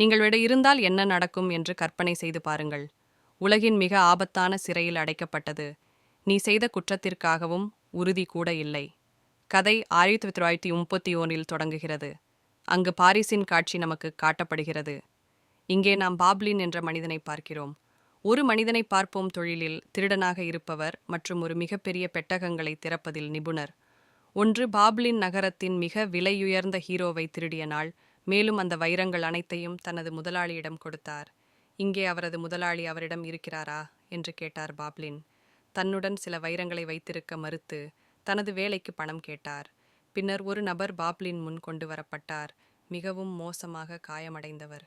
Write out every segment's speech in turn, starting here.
நீங்கள் விட இருந்தால் என்ன நடக்கும் என்று கற்பனை செய்து பாருங்கள். உலகின் மிக ஆபத்தான சிறையில் அடைக்கப்பட்டது. நீ செய்த குற்றத்திற்காகவும் உறுதி கூட இல்லை. கதை ஆயிரத்தி தொள்ளாயிரத்தி முப்பத்தி ஒன்றில் தொடங்குகிறது. அங்கு பாரிஸின் காட்சி நமக்கு காட்டப்படுகிறது. இங்கே நாம் பாப்லின் என்ற மனிதனை பார்க்கிறோம். ஒரு மனிதனை பார்ப்போம் தொழிலில் திருடனாக இருப்பவர் மற்றும் ஒரு மிகப்பெரிய பெட்டகங்களை திறப்பதில் நிபுணர். ஒன்று பாப்லின் நகரத்தின் மிக விலையுயர்ந்த ஹீரோவை திருடிய நாள் மேலும் அந்த வைரங்கள் அனைத்தையும் தனது முதலாளியிடம் கொடுத்தார். இங்கே அவரது முதலாளி அவரிடம் இருக்கிறாரா? என்று கேட்டார் பாப்லின். தன்னுடன் சில வைரங்களை வைத்திருக்க மறுத்து தனது வேலைக்கு பணம் கேட்டார். பின்னர் ஒரு நபர் பாப்லின் முன் கொண்டு வரப்பட்டார். மிகவும் மோசமாக காயமடைந்தவர்.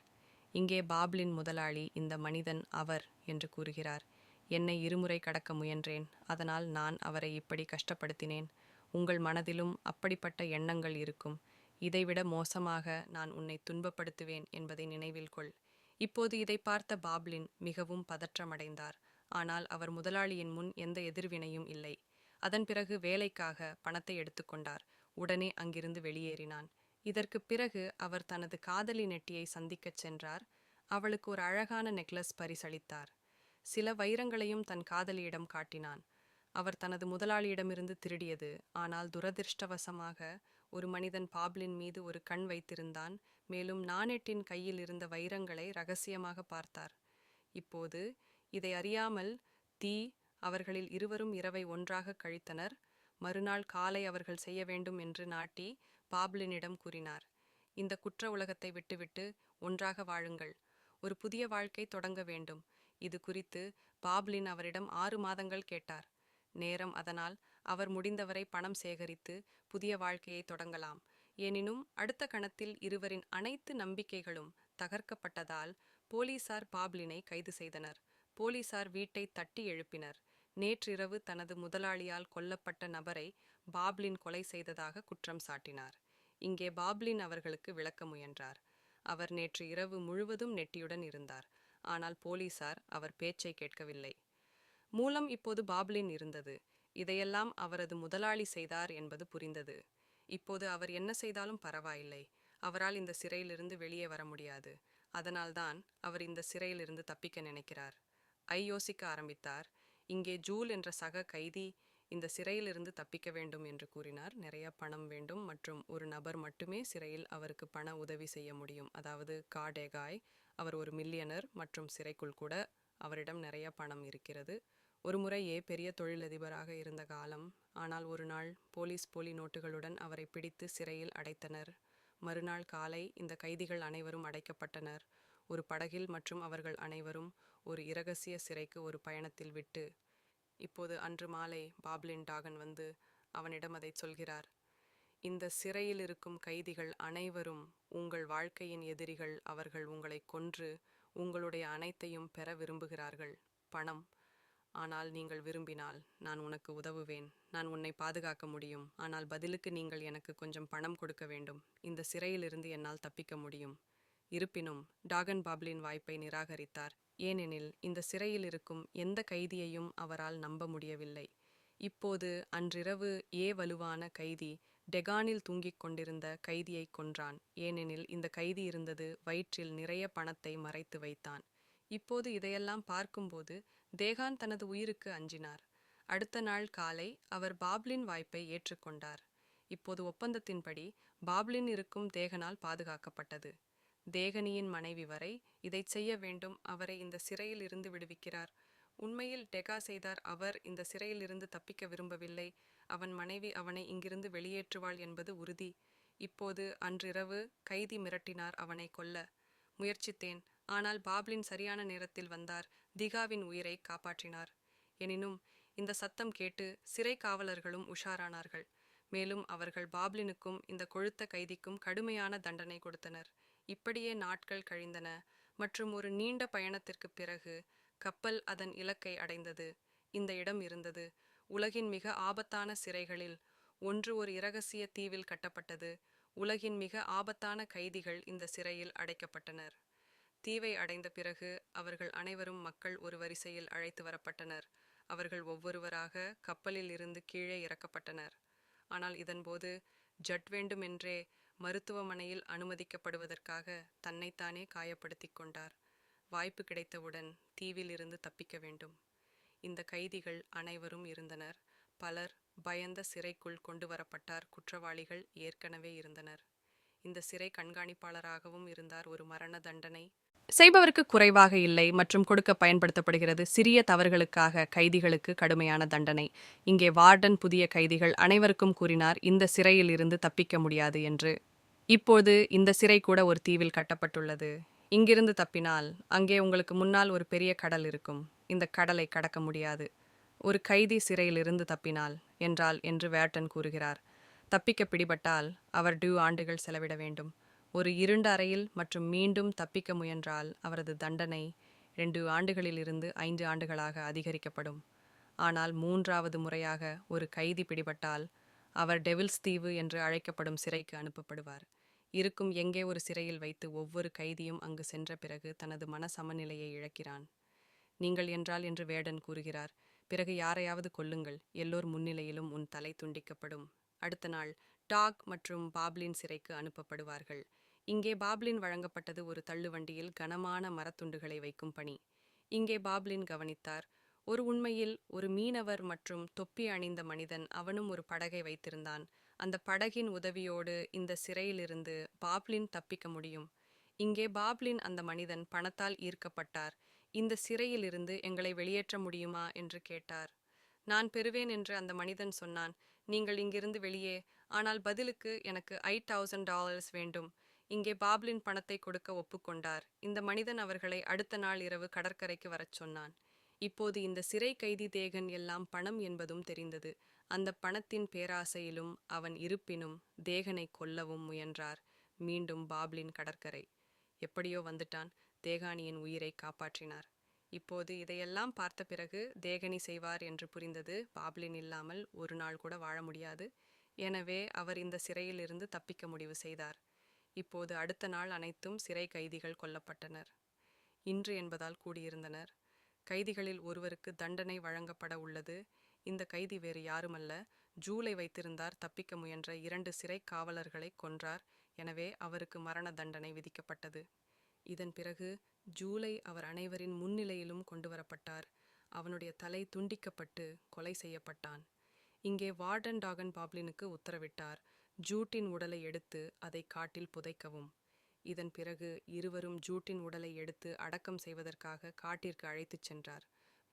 இங்கே பாப்லின் முதலாளி இந்த மனிதன் அவர் என்று கூறுகிறார். என்னை இருமுறை கடக்க முயன்றேன். அதனால் நான் அவரை இப்படி கஷ்டப்படுத்தினேன். உங்கள் மனதிலும் அப்படிப்பட்ட எண்ணங்கள் இருக்கும். இதைவிட மோசமாக நான் உன்னை துன்பப்படுத்துவேன் என்பதை நினைவில் கொள். இப்போது இதை பார்த்த பாப்லின் மிகவும் பதற்றமடைந்தார். ஆனால் அவர் முதலாளியின் முன் எந்த எதிர்வினையும் இல்லை. அதன் பிறகு வேலைக்காக பணத்தை எடுத்துக்கொண்டார் உடனே அங்கிருந்து வெளியேறினான். இதற்கு பிறகு அவர் தனது காதலி நெட்டியை சந்திக்கச் சென்றார். அவளுக்கு ஒரு அழகான நெக்லஸ் பரிசளித்தார். சில வைரங்களையும் தன் காதலியிடம் காட்டினான். அவர் தனது முதலாளியிடமிருந்து திருடியது ஆனால் துரதிர்ஷ்டவசமாக ஒரு மனிதன் பாப்லின் மீது ஒரு கண் வைத்திருந்தான். மேலும் நானெட்டின் கையில் இருந்த வைரங்களை ரகசியமாக பார்த்தார். இப்போது இதை அறியாமல் தீ அவர்களில் இருவரும் இரவை ஒன்றாக கழித்தனர். மறுநாள் காலை அவர்கள் செய்ய வேண்டும் என்று நாட்டி பாப்லினிடம் கூறினார். இந்த குற்ற உலகத்தை விட்டுவிட்டு ஒன்றாக வாழுங்கள். ஒரு புதிய வாழ்க்கை தொடங்க வேண்டும். இது குறித்து பாப்லின் அவரிடம் ஆறு மாதங்கள் கேட்டார். நேரம் அதனால் அவர் முடிந்தவரை பணம் சேகரித்து புதிய வாழ்க்கையை தொடங்கலாம். எனினும் அடுத்த கணத்தில் இருவரின் அனைத்து நம்பிக்கைகளும் தகர்க்கப்பட்டதால் போலீசார் பாப்லினை கைது செய்தனர். போலீசார் வீட்டை தட்டி எழுப்பினர். நேற்றிரவு தனது முதலாளியால் கொல்லப்பட்ட நபரை பாப்லின் கொலை செய்ததாக குற்றம் சாட்டினார். இங்கே பாப்லின் அவர்களுக்கு விளக்க முயன்றார். அவர் நேற்று இரவு முழுவதும் நெட்டியுடன் இருந்தார். ஆனால் போலீசார் அவர் பேச்சை கேட்கவில்லை. மூலம் இப்போது பாப்லின் இருந்தது. இதையெல்லாம் அவரது முதலாளி செய்தார் என்பது புரிந்தது. இப்போது அவர் என்ன செய்தாலும் பரவாயில்லை. அவரால் இந்த சிறையிலிருந்து வெளியே வர முடியாது. அதனால்தான் அவர் இந்த சிறையிலிருந்து தப்பிக்க நினைக்கிறார். ஐ யோசிக்க ஆரம்பித்தார். இங்கே ஜூல் என்ற சக கைதி இந்த சிறையிலிருந்து தப்பிக்க வேண்டும் என்று கூறினார். நிறைய பணம் வேண்டும் மற்றும் ஒரு நபர் மட்டுமே சிறையில் அவருக்கு பண உதவி செய்ய முடியும். அதாவது காடேகாய் அவர் ஒரு மில்லியனர் மற்றும் சிறைக்குள் கூட அவரிடம் நிறைய பணம் இருக்கிறது. ஒரு முறையே பெரிய தொழிலதிபராக இருந்த காலம். ஆனால் ஒரு நாள் போலீஸ் போலி நோட்டுகளுடன் அவரை பிடித்து சிறையில் அடைத்தனர். மறுநாள் காலை இந்த கைதிகள் அனைவரும் அடைக்கப்பட்டனர். ஒரு படகில் மற்றும் அவர்கள் அனைவரும் ஒரு இரகசிய சிறைக்கு ஒரு பயணத்தில் விட்டு இப்போது அன்று மாலை பாப்லின் டாகன் வந்து அவனிடம் அதை சொல்கிறார். இந்த சிறையில் இருக்கும் கைதிகள் அனைவரும் உங்கள் வாழ்க்கையின் எதிரிகள். அவர்கள் உங்களை கொன்று உங்களுடைய அனைத்தையும் பெற விரும்புகிறார்கள். பணம் ஆனால் நீங்கள் விரும்பினால் நான் உனக்கு உதவுவேன். நான் உன்னை பாதுகாக்க முடியும். ஆனால் பதிலுக்கு நீங்கள் எனக்கு கொஞ்சம் பணம் கொடுக்க வேண்டும். இந்த சிறையிலிருந்து என்னால் தப்பிக்க முடியும். இருப்பினும் டாகன் பாப்லின் வாய்ப்பை நிராகரித்தார். ஏனெனில் இந்த சிறையில் இருக்கும் எந்த கைதியையும் அவரால் நம்ப முடியவில்லை. இப்போது அன்றிரவு ஏ வலுவான கைதி டெகானில் தூங்கிக் கொண்டிருந்த கைதியை கொன்றான். ஏனெனில் இந்த கைதி இருந்தது வயிற்றில் நிறைய பணத்தை மறைத்து வைத்தான். இப்போது இதையெல்லாம் பார்க்கும்போது தேகான் தனது உயிருக்கு அஞ்சினார். அடுத்த நாள் காலை அவர் பாப்லின் வாய்ப்பை ஏற்றுக்கொண்டார். இப்போது ஒப்பந்தத்தின்படி பாப்லின் இருக்கும் தேகனால் பாதுகாக்கப்பட்டது. தேகனியின் மனைவி வரை இதை செய்ய வேண்டும் அவரை இந்த சிறையில் இருந்து விடுவிக்கிறார். உண்மையில் டெகா செய்தார் அவர் இந்த சிறையில் இருந்து தப்பிக்க விரும்பவில்லை. அவன் மனைவி அவனை இங்கிருந்து வெளியேற்றுவாள் என்பது உறுதி. இப்போது அன்றிரவு கைதி மிரட்டினார் அவனை கொல்ல. முயற்சித்தேன் ஆனால் பாப்லின் சரியான நேரத்தில் வந்தார். திகாவின் உயிரை காப்பாற்றினார். எனினும் இந்த சத்தம் கேட்டு சிறை காவலர்களும் உஷாரானார்கள். மேலும் அவர்கள் பாப்லினுக்கும் இந்த கொழுத்த கைதிக்கும் கடுமையான தண்டனை கொடுத்தனர். இப்படியே நாட்கள் கழிந்தன. மற்றும் ஒரு நீண்ட பயணத்திற்கு பிறகு கப்பல் அதன் இலக்கை அடைந்தது. இந்த இடம் இருந்தது. உலகின் மிக ஆபத்தான சிறைகளில் ஒன்று ஒரு இரகசிய தீவில் கட்டப்பட்டது. உலகின் மிக ஆபத்தான கைதிகள் இந்த சிறையில் அடைக்கப்பட்டனர். தீவை அடைந்த பிறகு அவர்கள் அனைவரும் மக்கள் ஒரு வரிசையில் அழைத்து வரப்பட்டனர். அவர்கள் ஒவ்வொருவராக கப்பலில் இருந்து கீழே இறக்கப்பட்டனர். ஆனால் இதன்போது ஜட் வேண்டுமென்றே மருத்துவமனையில் அனுமதிக்கப்படுவதற்காக தன்னைத்தானே காயப்படுத்திக் கொண்டார். வாய்ப்பு கிடைத்தவுடன் தீவிலிருந்து தப்பிக்க வேண்டும். இந்த கைதிகள் அனைவரும் இருந்தனர். பலர் பயந்த சிறைக்குள் கொண்டு வரப்பட்டார். குற்றவாளிகள் ஏற்கனவே இருந்தனர். இந்த சிறை கண்காணிப்பாளராகவும் இருந்தார். ஒரு மரண தண்டனை செய்பவருக்கு குறைவாக இல்லை மற்றும் கொடுக்க பயன்படுத்தப்படுகிறது சிறிய தவறுகளுக்காக கைதிகளுக்கு கடுமையான தண்டனை. இங்கே வார்டன் புதிய கைதிகள் அனைவருக்கும் கூறினார் இந்த சிறையில் இருந்து தப்பிக்க முடியாது என்று. இப்போது இந்த சிறை கூட ஒரு தீவில் கட்டப்பட்டுள்ளது. இங்கிருந்து தப்பினால் அங்கே உங்களுக்கு முன்னால் ஒரு பெரிய கடல் இருக்கும். இந்த கடலை கடக்க முடியாது. ஒரு கைதி சிறையிலிருந்து தப்பினால் என்றால் என்று வேர்டன் கூறுகிறார். தப்பிக்க பிடிபட்டால் அவர் டியூ ஆண்டுகள் செலவிட வேண்டும். ஒரு இருண்ட அறையில் மற்றும் மீண்டும் தப்பிக்க முயன்றால் அவரது தண்டனை ரெண்டு ஆண்டுகளிலிருந்து ஐந்து ஆண்டுகளாக அதிகரிக்கப்படும். ஆனால் மூன்றாவது முறையாக ஒரு கைதி பிடிபட்டால் அவர் டெவில்ஸ் தீவு என்று அழைக்கப்படும் சிறைக்கு அனுப்பப்படுவார். இருக்கும் எங்கே ஒரு சிறையில் வைத்து ஒவ்வொரு கைதியும் அங்கு சென்ற பிறகு தனது மன சமநிலையை இழக்கிறான். நீங்கள் என்றால் என்று வேடன் கூறுகிறார். பிறகு யாரையாவது கொல்லுங்கள். எல்லோர் முன்னிலையிலும் உன் தலை துண்டிக்கப்படும். அடுத்த நாள் டாக் மற்றும் பாப்லின் சிறைக்கு அனுப்பப்படுவார்கள். இங்கே பாப்லின் வழங்கப்பட்டது ஒரு தள்ளுவண்டியில் கனமான மரத்துண்டுகளை வைக்கும் பணி. இங்கே பாப்லின் கவனித்தார். ஒரு உண்மையில் ஒரு மீனவர் மற்றும் தொப்பி அணிந்த மனிதன் அவனும் ஒரு படகை வைத்திருந்தான். அந்த படகின் உதவியோடு இந்த சிறையிலிருந்து பாப்லின் தப்பிக்க முடியும். இங்கே பாப்லின் அந்த மனிதன் பணத்தால் ஈர்க்கப்பட்டார். இந்த சிறையிலிருந்து எங்களை வெளியேற்ற முடியுமா? என்று கேட்டார். நான் பெறுவேன் என்று அந்த மனிதன் சொன்னான். நீங்கள் இங்கிருந்து வெளியே. ஆனால் பதிலுக்கு எனக்கு ஐட் தௌசண்ட் டாலர்ஸ் வேண்டும். இங்கே பாப்லின் பணத்தை கொடுக்க ஒப்புக்கொண்டார். இந்த மனிதன் அவர்களை அடுத்த நாள் இரவு கடற்கரைக்கு வரச் சொன்னான். இப்போது இந்த சிறை கைதி தேகன் எல்லாம் பணம் என்பதும் தெரிந்தது. அந்த பணத்தின் பேராசையிலும் அவன் இருப்பினும் தேகனை கொல்லவும் முயன்றார். மீண்டும் பாப்லின் கடற்கரை. எப்படியோ வந்துட்டான். தேகானியின் உயிரை காப்பாற்றினார். இப்போது இதையெல்லாம் பார்த்த பிறகு தேகனி செய்வார் என்று புரிந்தது. பாப்லின் இல்லாமல் ஒரு நாள் கூட வாழ முடியாது. எனவே அவர் இந்த சிறையிலிருந்து தப்பிக்க முடிவு செய்தார். இப்போது அடுத்த நாள் அனைத்தும் சிறை கைதிகள் கொல்லப்பட்டனர். இன்று என்பதால் கூடியிருந்தனர். கைதிகளில் ஒருவருக்கு தண்டனை வழங்கப்பட உள்ளது. இந்த கைதி வேறு யாருமல்ல. ஜூலை வைத்திருந்தார் தப்பிக்க முயன்ற இரண்டு சிறை காவலர்களை கொன்றார். எனவே அவருக்கு மரண தண்டனை விதிக்கப்பட்டது. இதன் பிறகு ஜூலை அவர் அனைவரின் முன்னிலையிலும் கொண்டு வரப்பட்டார் அவனுடைய தலை துண்டிக்கப்பட்டு கொலை செய்யப்பட்டான். இங்கே வார்டன் டாகன் பாப்லினுக்கு உத்தரவிட்டார். ஜூட்டின் உடலை எடுத்து அதை காட்டில் புதைக்கவும். இதன் பிறகு இருவரும் ஜூட்டின் உடலை எடுத்து அடக்கம் செய்வதற்காக காட்டிற்கு அழைத்துச் சென்றார்.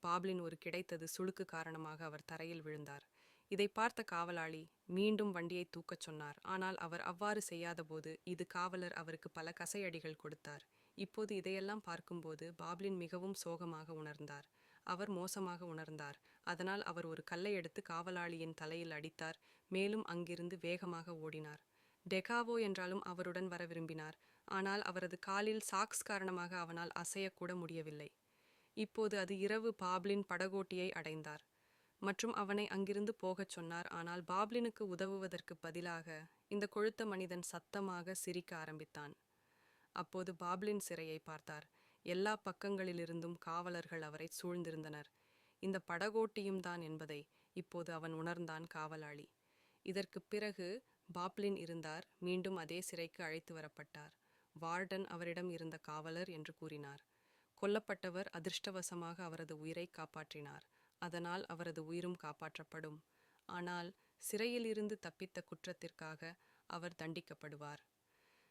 பாப்லின் ஒரு கிடைத்தது சுளுக்கு காரணமாக அவர் தரையில் விழுந்தார். இதை பார்த்த காவலாளி மீண்டும் வண்டியை தூக்கச் சொன்னார். ஆனால் அவர் அவ்வாறு செய்யாதபோது இது காவலர் அவருக்கு பல கசையடிகள் கொடுத்தார். இப்போது இதையெல்லாம் பார்க்கும்போது பாப்லின் மிகவும் சோகமாக உணர்ந்தார். அவர் மோசமாக உணர்ந்தார். அதனால் அவர் ஒரு கல்லை எடுத்து காவலாளியின் தலையில் அடித்தார். மேலும் அங்கிருந்து வேகமாக ஓடினார். டெகாவோ என்றாலும் அவருடன் வர விரும்பினார். ஆனால் அவரது காலில் சாக்ஸ் காரணமாக அவனால் அசையக்கூட முடியவில்லை. இப்போது அது இரவு பாப்லின் படகோட்டியை அடைந்தார். மற்றும் அவனை அங்கிருந்து போகச் சொன்னார். ஆனால் பாப்லினுக்கு உதவுவதற்கு பதிலாக இந்த கொழுத்த மனிதன் சத்தமாக சிரிக்க ஆரம்பித்தான். அப்போது பாப்லின் சிறையை பார்த்தார். எல்லா பக்கங்களிலிருந்தும் காவலர்கள் அவரை சூழ்ந்திருந்தனர். இந்த படகோட்டியும் தான் என்பதை இப்போது அவன் உணர்ந்தான் காவலாளி. இதற்குப் பிறகு பாப்லின் இருந்தார் மீண்டும் அதே சிறைக்கு அழைத்து வரப்பட்டார். வார்டன் அவரிடம் இருந்த காவலர் என்று கூறினார். கொல்லப்பட்டவர் அதிர்ஷ்டவசமாக அவரது உயிரை காப்பாற்றினார். அதனால் அவரது உயிரும் காப்பாற்றப்படும். ஆனால் சிறையிலிருந்து தப்பித்த குற்றத்திற்காக அவர் தண்டிக்கப்படுவார்.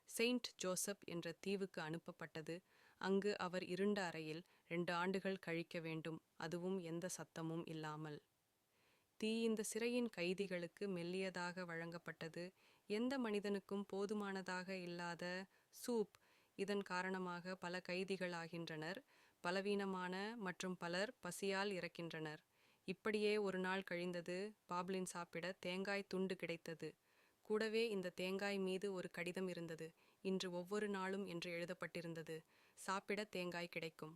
செயின்ட் ஜோசப் என்ற தீவுக்கு அனுப்பப்பட்டது அங்கு அவர் இருண்ட அறையில் ரெண்டு ஆண்டுகள் கழிக்க வேண்டும் அதுவும் எந்த சத்தமும் இல்லாமல். தீ இந்த சிறையின் கைதிகளுக்கு மெல்லியதாக வழங்கப்பட்டது. எந்த மனிதனுக்கும் போதுமானதாக இல்லாத சூப் இதன் காரணமாக பல கைதிகள் ஆகின்றனர் பலவீனமான மற்றும் பலர் பசியால் இறக்கின்றனர். இப்படியே ஒரு நாள் கழிந்தது பாப்லின் சாப்பிட தேங்காய் துண்டு கிடைத்தது. கூடவே இந்த தேங்காய் மீது ஒரு கடிதம் இருந்தது. இன்று ஒவ்வொரு நாளும் என்று எழுதப்பட்டிருந்தது. சாப்பிட தேங்காய் கிடைக்கும்.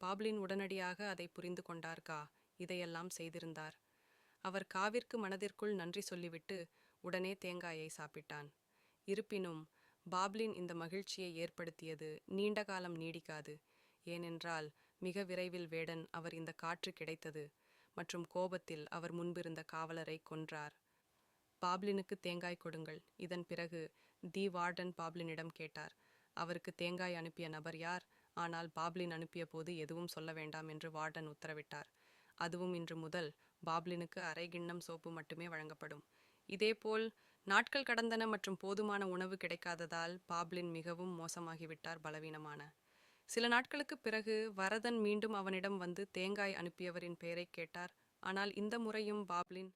பாப்லின் உடனடியாக அதை புரிந்து கொண்டார் கா இதையெல்லாம் செய்திருந்தார். அவர் காவிற்கு மனதிற்குள் நன்றி சொல்லிவிட்டு உடனே தேங்காயை சாப்பிட்டான். இருப்பினும் பாப்லின் இந்த மகிழ்ச்சியை ஏற்படுத்தியது நீண்ட காலம் நீடிக்காது. ஏனென்றால் மிக விரைவில் வேடன் அவர் இந்த காற்று கிடைத்தது மற்றும் கோபத்தில் அவர் முன்பிருந்த காவலரை கொன்றார். பாப்லினுக்கு தேங்காய் கொடுங்கள். இதன் பிறகு தி வார்டன் பாப்லினிடம் கேட்டார். அவருக்கு தேங்காய் அனுப்பிய நபர் யார்? ஆனால் பாப்லின் அனுப்பிய போது எதுவும் சொல்ல வேண்டாம் என்று வார்டன் உத்தரவிட்டார். அதுவும் இன்று முதல் பாப்லினுக்கு அரை கிண்ணம் சோப்பு மட்டுமே வழங்கப்படும். இதேபோல் நாட்கள் கடந்தன மற்றும் போதுமான உணவு கிடைக்காததால் பாப்லின் மிகவும் மோசமாகிவிட்டார் பலவீனமான. சில நாட்களுக்கு பிறகு வரதன் மீண்டும் அவனிடம் வந்து தேங்காய் அனுப்பியவரின் பெயரை கேட்டார். ஆனால் இந்த முறையும் பாப்லின்